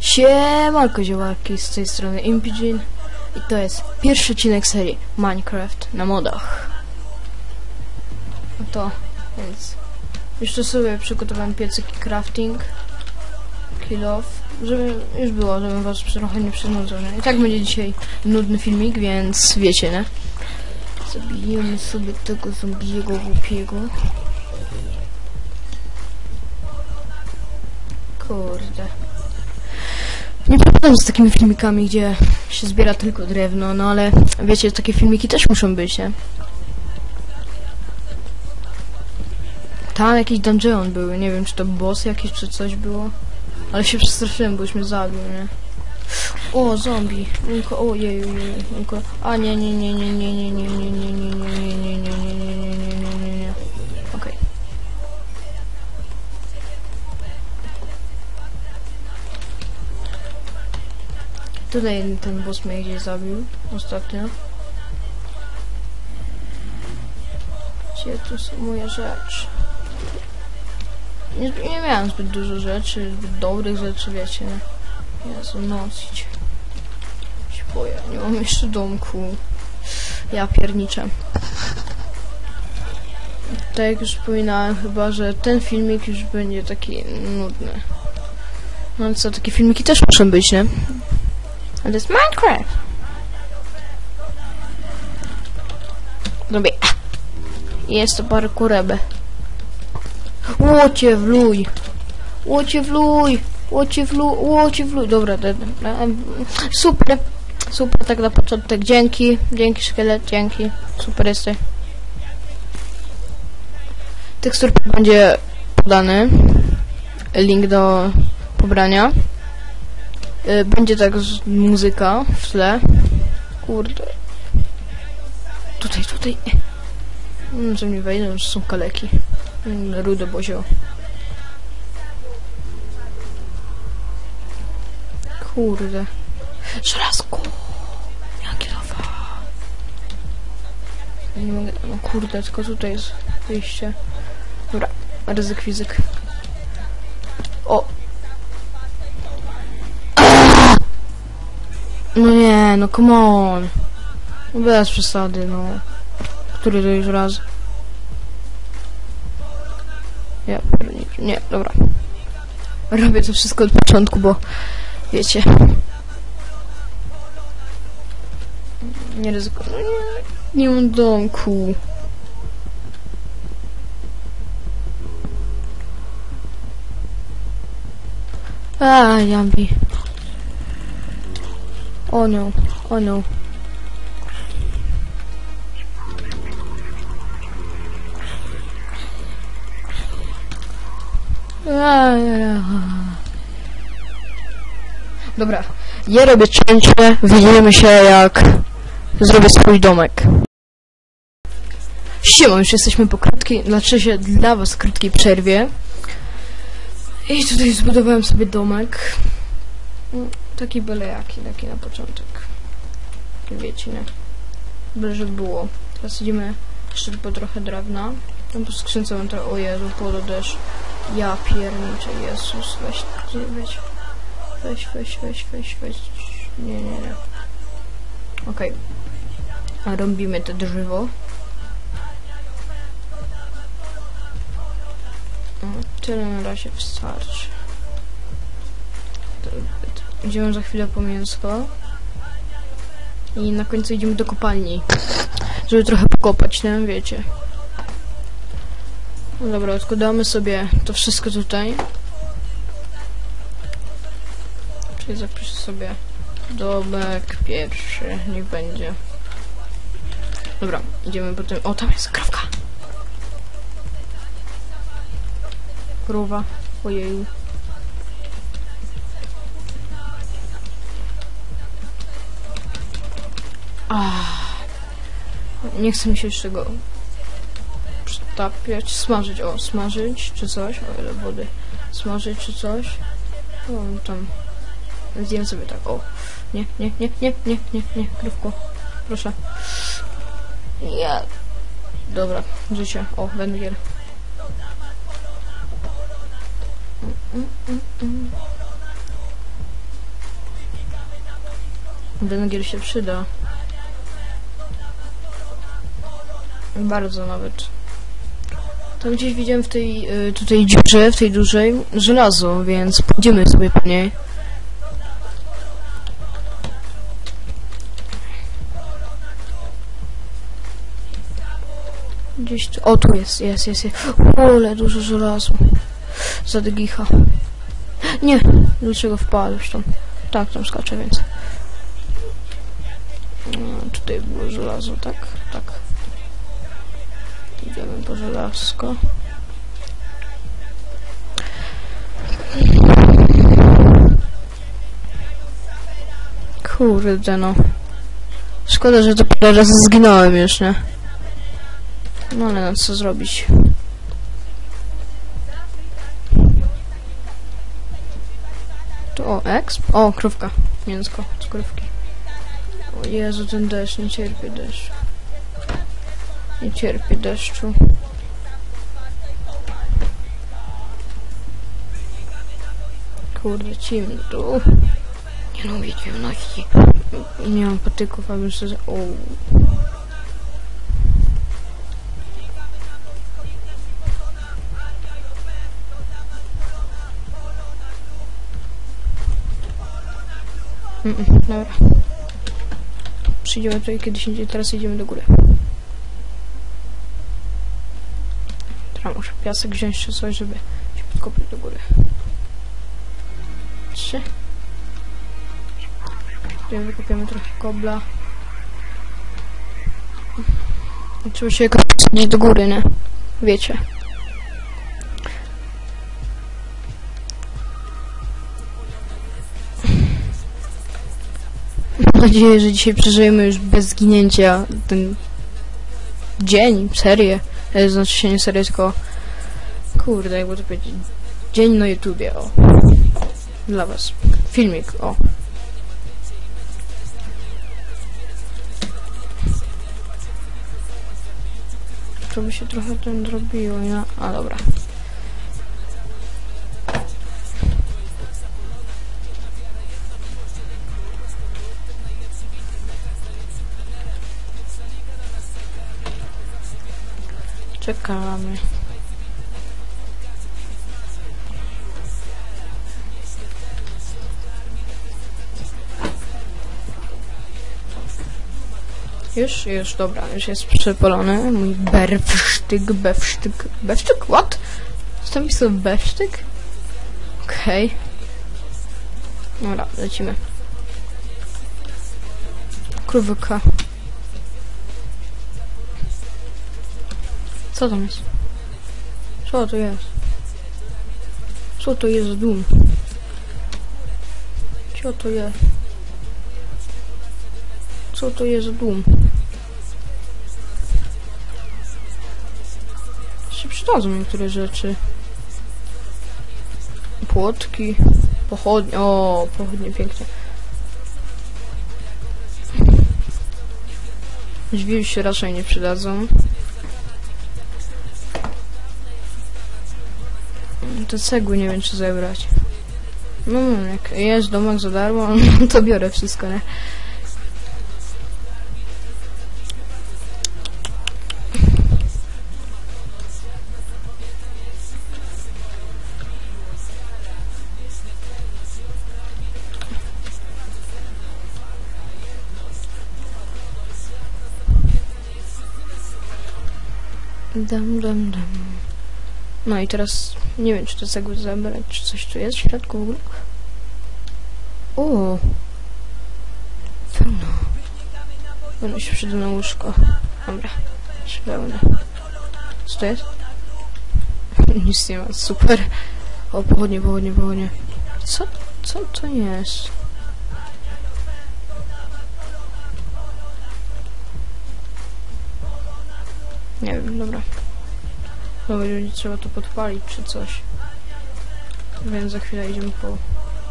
Siemanko ziołaki, z tej strony Impigin i to jest pierwszy odcinek serii Minecraft na modach. No to, więc już to sobie przygotowałem piecyk i crafting, kill off, żeby już było, żebym was trochę nie przynudzał? I tak będzie dzisiaj nudny filmik, więc wiecie, nie? Zabijemy sobie tego zombiego głupiego. Kurde. Nie problem z takimi filmikami, gdzie się zbiera tylko drewno, no ale wiecie, takie filmiki też muszą być, nie? Tam jakiś dungeon był, nie wiem czy to boss jakiś czy coś było. Ale się przestraszyłem, bo już mnie zabił, nie? O, zombie. Unko, o jej, jej, unko. A nie, nie, nie, nie, nie, nie, nie, nie, nie, nie, nie, nie, nie, nie, Tutaj ten boss mnie gdzieś zabił ostatnio. Gdzie tu są moje rzeczy? Nie, nie miałem zbyt dużo rzeczy, zbyt dobrych rzeczy, wiecie. Jezu, nosić. Się boję, nie mam jeszcze domku. Ja pierniczę. Tak jak już wspominałem chyba, że ten filmik już będzie taki nudny. No co, takie filmiki też muszą być, nie? To jest Minecraft! Robię. Jest to parkurebe. Łocie wluj! Łocie wluj! Łocie wluj! Łocie wluj! Dobra, em, super! Super, tak na początek. Dzięki, dzięki szkielet, dzięki. Super jesteś. Tekstur będzie podany. Link do pobrania. Y, Będzie tak muzyka w tle. Kurde. Tutaj, tutaj. Mm, Że mi wejdą, że są kaleki. Mm, Rude bozio. Kurde. Żelazko. Jakie lawa. Nie mogę. No kurde, tylko tutaj jest wyjście. Dobra, ryzyk fizyk. No nie, no come on. No bez przesady, no. Który to już raz? Ja. Nie, dobra. Robię to wszystko od początku, bo wiecie. Nie ryzyko. No nie, nie mam domku. A, Jambi. Oh no, oh no. Dobra, ja robię cięcie, widzimy się jak zrobię swój domek. Siema, już jesteśmy po krótkiej, znaczy się dla was krótkiej przerwie. I tutaj zbudowałem sobie domek. Taki byle jaki, taki na początek. Wiecie, nie? Byle, żeby było. Teraz idziemy jeszcze po trochę drewna. Tam po skrzynce mam trochę, o Jezu, polo deszcz. Ja pierniczę, Jezus, weź, weź, weź, weź, weź, weź, weź. Nie, nie, nie. Okej. A robimy to drzewo. Mm, Tyle na razie wystarczy. Idziemy za chwilę po mięsko. I na końcu idziemy do kopalni. Żeby trochę pokopać, nie? Wiecie. No dobra, odkładamy sobie to wszystko tutaj. Czyli zapiszę sobie domek pierwszy, niech będzie. Dobra, idziemy potem. O, tam jest krowka. Krowa. Ojeju. Ah. Nie chcę mi się jeszcze go przytapiać, smażyć, o, smażyć, czy coś, o ile wody, smażyć, czy coś, o, tam, zjem sobie tak, o, nie, nie, nie, nie, nie, nie, nie, krówko, proszę, ja, dobra, życie, o, węgiel, mm. Węgiel się przyda. Bardzo nawet. Tam gdzieś widziałem w tej y, tutaj dziurze, w tej dużej, żelazo, więc pójdziemy sobie po niej. Gdzieś tu, o tu jest, jest, jest, jest. Ole, duże żelazo. Zadygicha. Nie, dlaczego wpadłeś tam? Tak, tam skaczę, więc. No, tutaj było żelazo, tak? Tak. Idziemy po żelazko. Kurde no. Szkoda, że to parę razy zginąłem już, nie? No ale no co zrobić? Tu o, exp? O, krówka. Mięsko z krówki. O Jezu, ten deszcz, nie cierpię deszczu. Nie cierpię deszczu. Kurde, cimno tu. Nie lubię ciemności. Nie mam patyków, abym szczerze... O. Mm -mm, dobra. Przyjdziemy tutaj kiedyś indziej, teraz idziemy do góry. Piasek wziąć czy coś, żeby się podkopać do góry. Trzy. Tutaj wykopiemy trochę kobla. Trzeba się wsadzić do góry, nie? Wiecie. Mam nadzieję, że dzisiaj przeżyjemy już bez zginięcia ten dzień, serię. E, Znaczy się nie serię, tylko kurde, jakby to powiedzieć. Dzień na YouTubie, o. Dla was. Filmik, o. To by się trochę ten zrobiło, nie? A dobra. Czekamy. Już, już, dobra, już jest przepalony mój berwsztyk, bewsztyk, bewsztyk, what? Co tam pisał bewsztyk? Okej. Dobra, lecimy. Krówka. Co tam jest? Co to jest? Co to jest dum? Co to jest? Co to jest dum? Przydadzą niektóre rzeczy. Płotki, pochodnie, o, pochodnie pięknie. Drzwi się raczej nie przydadzą. Te cegły nie wiem czy zebrać. No jak jest domek za darmo, to biorę wszystko, nie? Dam, dam, dam. No i teraz nie wiem, czy to cegły zabrać, czy coś tu jest w środku w ogóle. O! Pełno. Będę się przyda na łóżko. Dobra. Już pełne. Co to jest? Nic nie ma, super. O, pochodnie, pochodnie, pochodnie. Co, co to jest? Nie wiem, dobra. No będzie trzeba to podpalić czy coś. Więc za chwilę idziemy po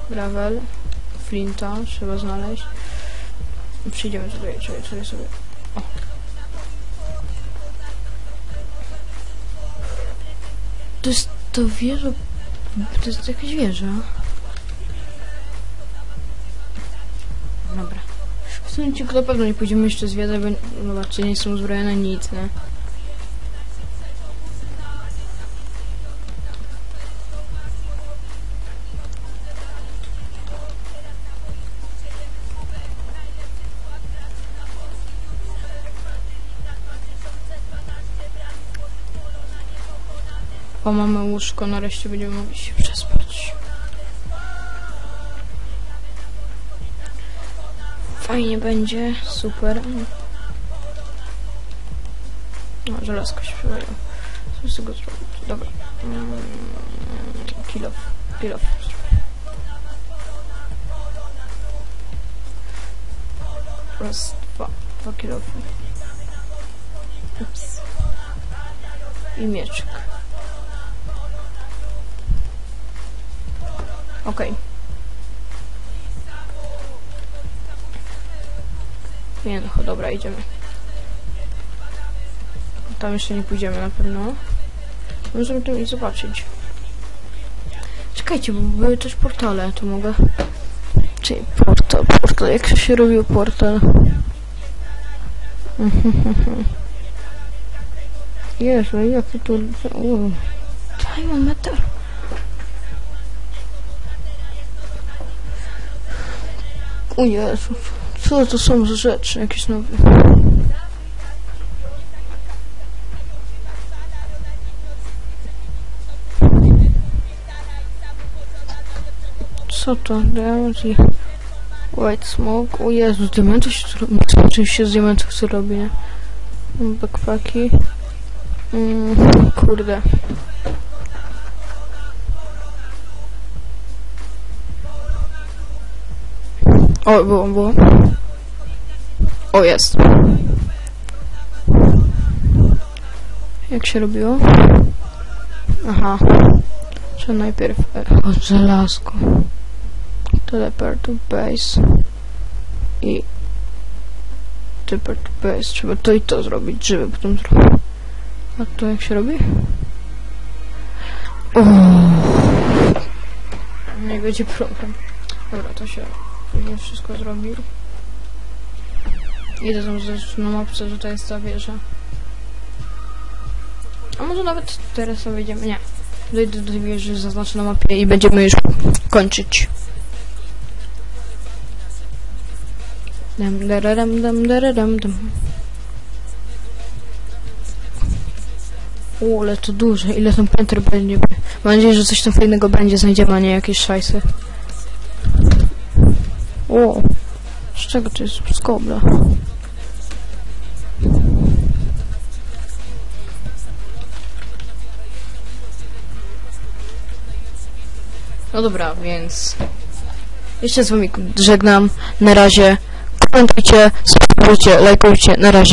gravel. Flinta trzeba znaleźć. Przyjdziemy tutaj, czekaj, czekaj sobie. O. To jest to wieża... To jest jakaś wieża. Dobra. W odcinku na pewno nie pójdziemy jeszcze zwiedzać, bo zobaczcie, nie są uzbrojone nic, nie? O, mamy łóżko, nareszcie będziemy mogli się przespać. Fajnie będzie, super. No, żelazko się przydaje. Co z tego zrobić? Dobra. Mm, Kilo. Kilo. Raz, dwa. Dwa kilo. Ups. I mieczek. Okej. Nie no, dobra, idziemy. Tam jeszcze nie pójdziemy na pewno. Możemy tu iść zobaczyć. Czekajcie, bo były też portale, to mogę... Czyli portal, portal, jak się robił portal? Jezu, jaki tu... Uuu. Diamond metal. O Jezu, co to są za rzeczy jakieś nowe? Co to? Diamond White Smoke. O Jezu, z diamentów się tu robi. Czymś się z diamentów tu robi, nie? Backpacki. Mm, kurde. O, było, było. O, jest. Jak się robiło? Aha. Trzeba najpierw... e, O, żelazko. Teleport to base. I... Teleport to base. Trzeba to i to zrobić, żeby potem zrobić. A to jak się robi? O. Nie będzie problem. Dobra, to się później wszystko zrobił. Idę tam zresztą na mapce, że to jest ta wieża. A może nawet teraz sobie wejdziemy? Nie. Dojdę do wieży, zaznaczę na mapie i będziemy już kończyć. Dam, daradam, dam, daradam, dam. O, ale to duże. Ile tam pięter będzie? Mam nadzieję, że coś tam fajnego będzie znajdziemy, a nie jakieś szajsy. O, z czego to jest? Z kobla. No dobra, więc jeszcze z wami żegnam. Na razie komentujcie, subskrybujcie, lajkujcie. Na razie.